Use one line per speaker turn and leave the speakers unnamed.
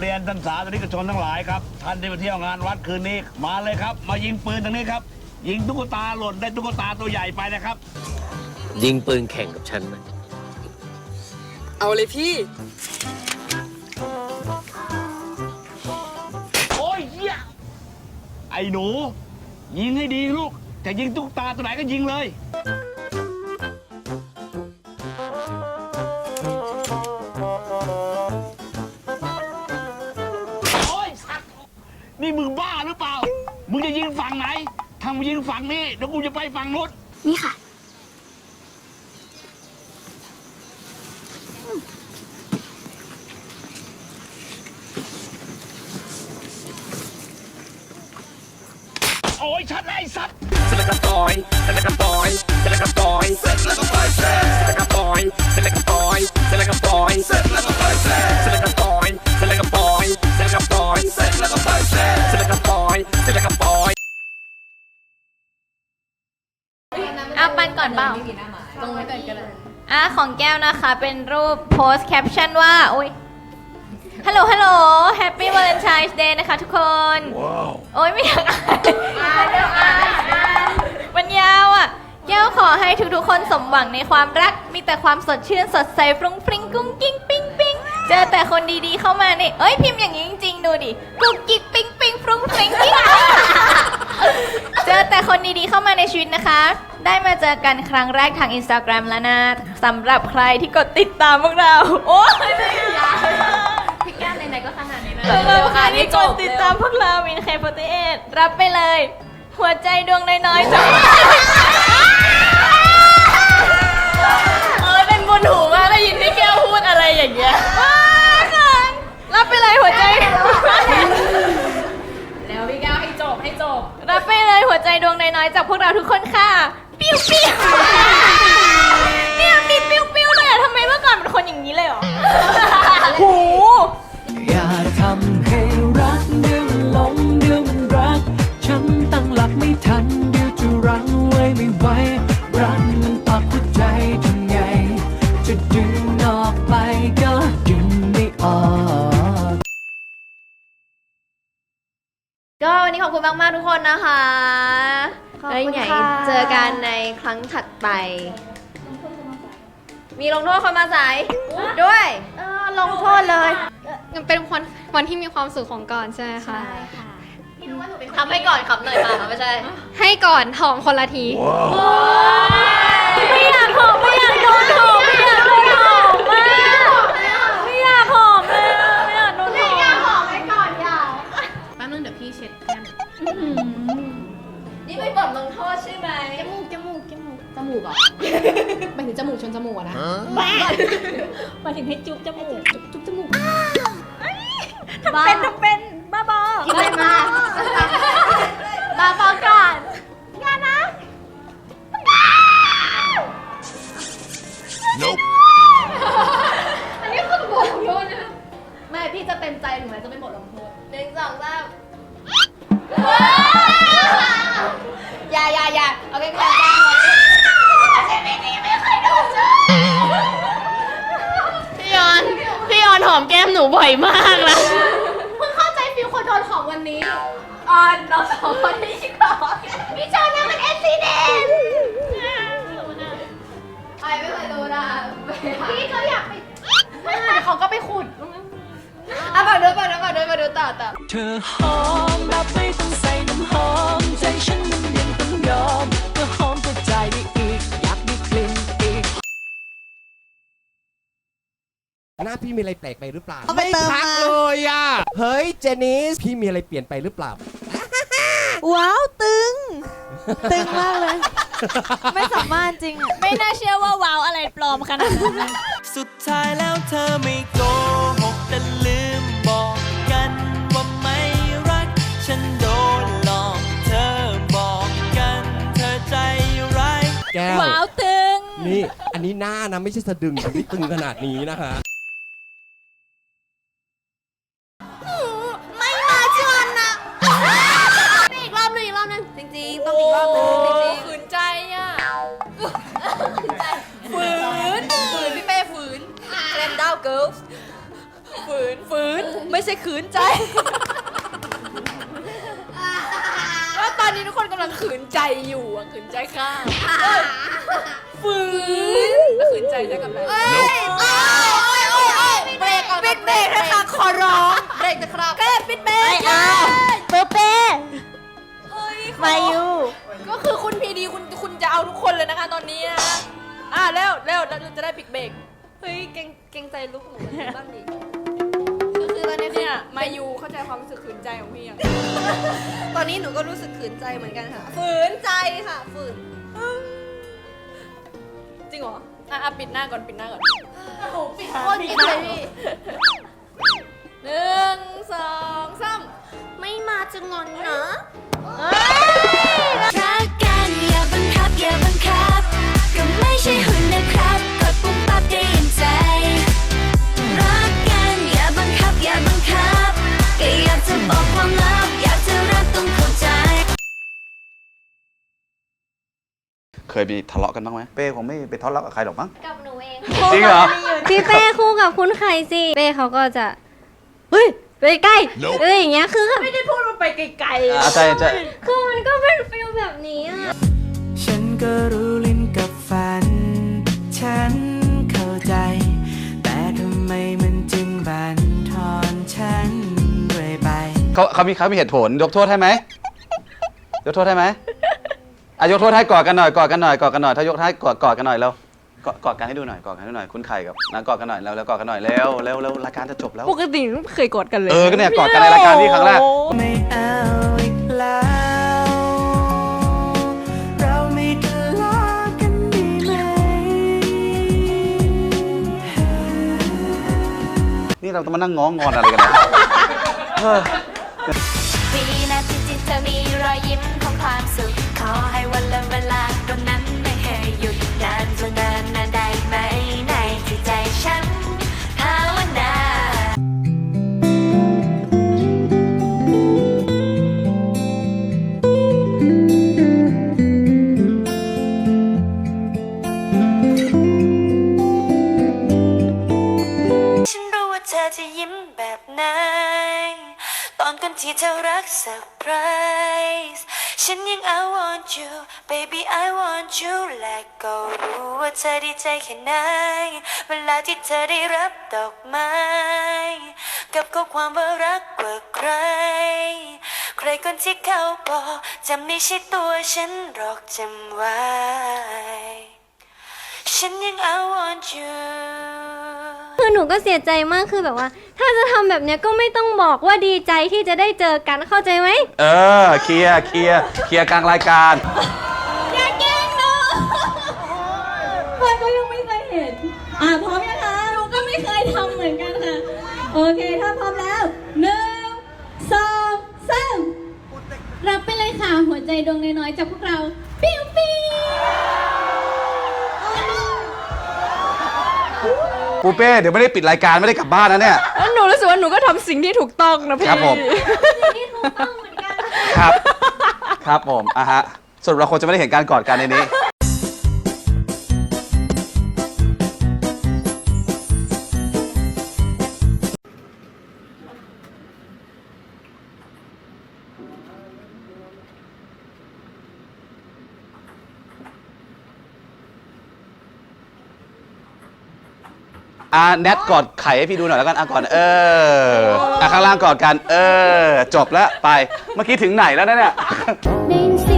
เรียนท่านสาธนิกชนทั้งหลายครับท่านที่มาเที่ยวงานวัดคืนนี้ มาเลยครับ มายิงปืนทางนี้ครับ ยิงตุ๊กตาหล่นได้ตุ๊กตาตัวใหญ่ไปนะครับ
ยิงปืนแข่งกับฉันไหม
เอาเลยพี่
โอ้ยเหี้ยไอ้หนู ยิงให้ดีลูกจะยิงตุ๊กตาตัวไหนก็ยิงเลย ฝั่งไหนถ้ามึงยิงฝั่งนี้เดี๋ยวกูจะไปฝั่งนู้น
นี่ค่ะ
โอ้ยชัดเลยไอ้สัตว์
สลักกระปอยสลัก
ตรงไว้ก่อนก็ได้อะของแก้วนะคะเป็นรูปโพสแคปชั่นว่าอุ้ยฮัลโหลฮัลโหลแฮปปี้วาเลนไทน์เดย์นะคะทุกคน โอ้ยไม่อยากอ่านมันยาวอะ แก้วขอให้ทุกๆคนสมหวังในความรัก มีแต่ความสดชื่นสดใสฟรุ้งฟริ้งกุ้งกิ้งปิ้งปิ้งเจอแต่คนดีๆเข้ามานี่เอ้ยพิมพ์อย่างนี้จริงๆ ดูดิกุ้งกิ๊กปิ้งปิ้งฟรุ้งฟริ้งกิ้งเจอแต่คนดีๆเข้ามาในชีวิตนะคะ ได้มาเจอกันครั้งแรกทาง Instagram แล้วนะสำหรับใครที่กดติดตามพวกเรา โอ้ยพี่แก้มไหนๆก็ขนาดนี้แล้วสำหรับใครที่กดติดตามพวกเรามินเคโฟติเอรับไปเลย หัวใจดวงน้อยๆจากเออเป็นบุญหูมากได้ยินพี่แก้วพูดอะไรอย่างเงี้ยว้าวเขินรับไปเลยหัวใจ แล้วพี่ก้าวให้จบให้จบ รับไปเลยหัวใจดวงน้อยๆจากพวกเราทุกคนค่ะ ห
ลักไม่ทันเดี๋ยวจะรั้งไว้ไม่ไหวรักมันปักหัวใจทำไง จะดึงออกไปก็ดึงไม่ออก
ก็วันนี้ขอบคุณมาก ๆ ทุกคนนะคะ
ขอบ
แล้ว
คุณ
ยังไง
ค่ะ
เจอกันในครั้งถัดไป มีลงโทษคนมาสายด้วย
เออลงโทษเลย
มันเป็นวันวันที่มีความสุขของก่อนใช่ไหมคะ
ทำให้ก่อนขับหน่อยค่ะไม่ใช่
ให้ก่อนหอมคนละที
ไม่อยากหอมไม่อยากโดนหอมไม่อยากโดนหอมมากไม่อยากหอมเลยอะไม่อยากโดนหอม
แป๊บนึงเดี๋ยวพี่เช็ดแก้ม
นี่ไม่บทลงโทษใช่ไหม
จมูกจมูกจมูกจมูกเหรอหมายถึงจมูกชนจมูกอะนะ
มาถึงให้จุ๊บจมูก
จุ๊บจุ๊บจมูก
บ้าเป็นทำเป็นบ้าบอ
คิดอะไรมา
บ้าบอก่อนอย่านะ
อันนี้คือบทลงโทษนะแม่พี่จะเต็มใจถึงแม้จะไม่บทลงโทษ
หนึ่งสองสามอย่าอย่าอย่าเอาใกล้ๆกันชีวิตนี้ไม่เคยโดนเลย
พี่ยอน พี่ยอนหอมแก้มหนูบ่อยมากนะ วันนี้
ออนเราสองคนนี้ก่อนพี่ชอนนั่นมันเอ็กซิเดนไอไม่เคยรู้นะ
พี่เขาอยากไปไม่เขาก็ไปขุด
อะฝากดูฝากดูฝากดูมาดูต่อต่อ
เธอหอมแบบไม่ต้อง
หน้าพี่มีอะไรแปลกไปหรือเปล่า
เอาไปเติม
ทัก
มา
เลยอะ เฮ้ยเจนิสพี่มีอะไรเปลี่ยนไปหรือเปล่า
ว้าวตึง ตึงมากเลย ไม่สามารถจริงอะ
ไม่น่าเชื่อว่าว้าวอะไรปลอมขนาดนั้น
สุดท้ายแล้วเธอไม่โกหกแต่ลืมบอกกันว่าไม่รัก ฉันโดนหลอกเธอบอกกัน เธอใจร้าย
แก้ว
ว้าวตึง
นี่ อันนี้หน้านะไม่ใช่สะดึงแต่ไม่ตึงขนาดนี้นะคะ
ริง ๆ ต้องอีกรอบหนึงจริง
ฝืนใจอะฝืนฝืนพี่เป้ฝืนเรนดาวเกิล
ฝืนฝืนไม่ใช่ขืนใจ ว่าตอนนี้ทุกคนกำลังขืนใจอยู่อะขืนใจข้างฝืนแล้วขืนใจได้กับอะไรเบรกก่อนปิดเบรกนะคะขอร้องเบรกนะครับแกปิดเบรก
ไม่เอาเปเป้
เฮ้ย
มาอยู่
ก็คือคุณพีดีคุณคุณจะเอาทุกคนเลยนะคะ ตอนนี้นะอะเร็วเร็วเราจะได้ปิดเบรกเฮ้ยเกรงเกรงใจลูกหนูบ้างดิคือคือตอนนี้เนี่ยมายูเข้าใจความรู้สึกขืนใจของพี่อะ
ตอนนี้หนูก็รู้สึกขืนใจเหมือนกันค่ะ
ฝืนใจค่ะ ฝืน จริงเหรออะอะปิดหน้าก่อนปิดหน้าก่อน
ปิดโคตรปิดเลยพี่
หนึ่งสองสาม
ไม่มาจะงอนนะ
รั เข้าใจ
เคยมีทะเลาะกันบ้างไหม เป้คงไม่ไปทะเลาะกับใครหรอกมั้ง
กับหนูเอง
จริงเหรอ
พี่เป้คู่กับคุณไข่สิเป้เขาก็จะ เฮ้ย ไปใกล้เอ้ยอย่างเงี้ยคือแบบ
ไม่ได้พูดว่าไปไกล
อ่าใช่ใช่
คือมันก็เป็นฟิลแบบนี้อะ
ฉันก็รู้ เขาเขา
มีเขามีเหตุผลยกโทษให้ไหมยกโทษให้ไหมอะยกโทษให้กอดกันหน่อยกอดกันหน่อยกอดกันหน่อยถ้ายกให้กอดกอดกันหน่อยแล้วกอดกอดกันให้ดูหน่อยกอดกันให้ดูหน่อยคุณไข่กับนะกอดกันหน่อยแล้วแล้วกอดกันหน่อยเร็วเร็วเร็วรายการจะจบแล้ว
ปกติไม่เคยกอดกันเลย
เออก็เนี่ยกอดกันในรายการนี้ครั้งแรก
ไม่เอาอีกแล้ว เราไม่ทะเลาะกันดีไหม
นี่เราต้องมานั่งง้องอนอะไรกันเนี่ยเออ
ปีนาที่จิตเธอมีรอยยิ้มของความสุข ขอให้วันและเวลาตรงนั้น ที่เธอรักเซอร์ไพรส์ฉันยัง I want you baby I want you และก็รู้ว่าเธอดีใจแค่ไหนเวลาที่เธอได้รับดอกไม้กับข้อความว่ารักกว่าใคร ใครคนที่เขาบอกจะไม่ใช่ตัวฉันหรอกจำไว้ฉันยัง I want you คือหนูก็เสียใจมากคือแบบว่า ถ้าจะทำแบบเนี้ยก็ไม่ต้องบอกว่าดีใจที่จะได้เจอกันเข้าใจไหม
เออเคลียร์เคลียร์เคลียร์กลางรายการ
อย่าแกล้งหนูพอยก็ยังไม่เคยเห็น อ่าพร้อมยังคะหนูก็ไม่เคยทำเหมือนกันค่ะ โอเค ถ้าพร้อมแล้วหนึ่งสองสามรับไปเลยค่ะ หัวใจดวงน้อยๆจากพวกเรา ปู
เป้เดี๋ยวไม่ได้ปิดรายการไม่ได้กลับบ้านนะเนี่ย
แล้วหนูรู้สึกว่าหนูก็ทำสิ่งที่ถูกต้องนะพี่
ครับผม
นี่ถูกต้องเหมือนกัน
ครับ ครับผมอะฮะสรุปเราคงจะไม่ได้เห็นการกอดกันในนี้ อะแนทกอดไข่ให้พี่ดูหน่อยแล้วกันอะก่อนเอออะข้างล่างกอดกัน เออ จบแล้วไป เมื่อกี้ถึงไหนแล้วนะเนี่ย
ได้ยินเสียง